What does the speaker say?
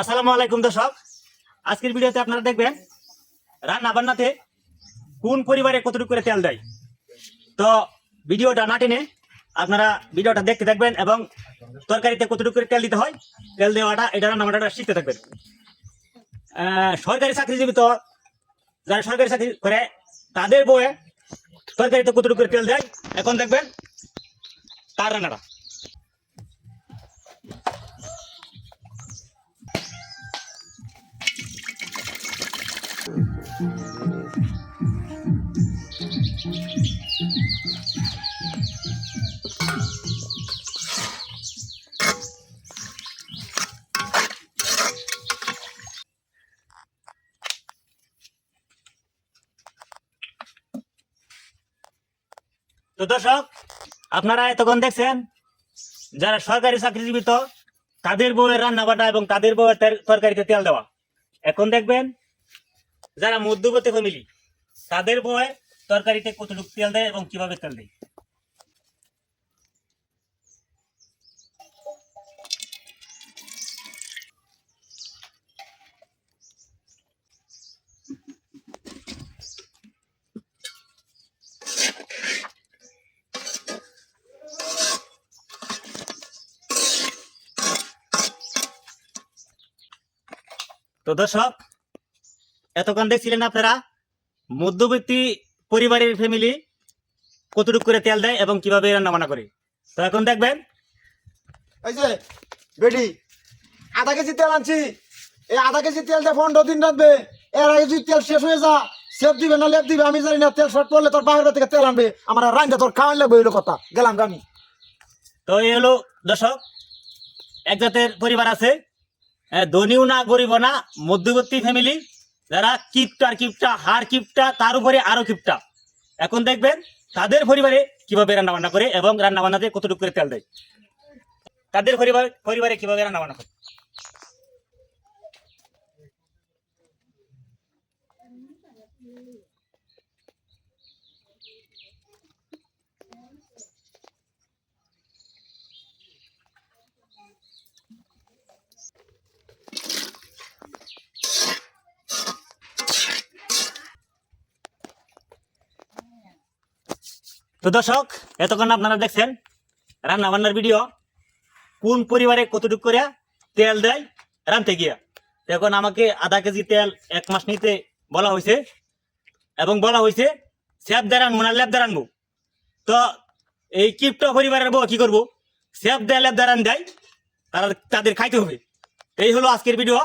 আসসালামু আলাইকুম দর্শক। আজকের ভিডিওতে আপনারা দেখবেন রান্না বান্নাতে কোন পরিবারে কতটুকু করে তেল দেয়। তো ভিডিওটা না টেনে আপনারা ভিডিওটা দেখতে থাকবেন এবং তরকারিতে কতটুকু করে তেল দিতে হয়, তেল দেওয়াটা, এটা রান্না বান্নাটা শিখতে থাকবেন। সরকারি চাকরিজীবী তো যারা সরকারি চাকরি করে, তাদের বউয়ে তরকারিতে কতটুকু করে তেল দেয়, এখন দেখবেন তার রান্নাটা। তো দর্শক, আপনারা এতক্ষণ দেখছেন, যারা সরকারি চাকরিজীবী তো, তাদের বউয়ের রান্না বাটা এবং তাদের বউয়ের তরকারিতে তেল দেওয়া। এখন দেখবেন যারা মধ্যবর্তী ফ্যামিলি তাদের বউয়ে তরকারিতে কতটুকু তেল দেয় এবং কীভাবে তেল দেয়? তো দর্শক এতক্ষণ দেখছিলেন আপনারা? মধ্যবর্তী পরিবারের ফ্যামিলি কতটুকু করে তেল দেয় এবং কীভাবে রান্না বান্না করে? তো এখন দেখবেন এই যে বেডি আধা কেজি তেল আনছি। এই আধা কেজি তেল দিয়ে পনেরো দিন রাখবে এর আগে যদি তেল শেষ হয়ে যা সেফ দিবে না লেপ দিবে আমি জানি না তেল শর্ট পড়লে তোর বাহির থেকে তেল আনবে আমার রান্না তোর খাওয়ান লাগবে হইল কথা। গেলাম আমি। তো এই হলো দর্শক এক জাতের পরিবার আছে। ধনীও না গরিব না মধ্যবর্তী ফ্যামিলি যারা কিপটার কিপটা, হার কিপটা, তার উপরে আরও কিপটা। এখন দেখবেন তাদের পরিবারে কীভাবে রান্না বান্না করে এবং রান্না বান্নাতে কতটুকু করে তেল দেয়। তাদের পরিবার, পরিবারে কীভাবে রান্না বান্না করে। তো দর্শক, এতক্ষণ আপনারা দেখছেন রান্না বান্নার ভিডিও। কোন পরিবারে কতটুকু করে তেল দেয়, রানতে গিয়া। এখন আমাকে আধা কেজি তেল এক মাস নিতে বলা হয়েছে এবং বলা হয়েছে স্যাপ দিয়ে রানবো না ল্যাব দিয়ে রানবো। তো এই কিপটা পরিবারের বউ কি করব? স্যাপ দেয় ল্যাব দিয়ে রান দেয়, তারা তাদের খাইতে হবে। এই হলো আজকের ভিডিও।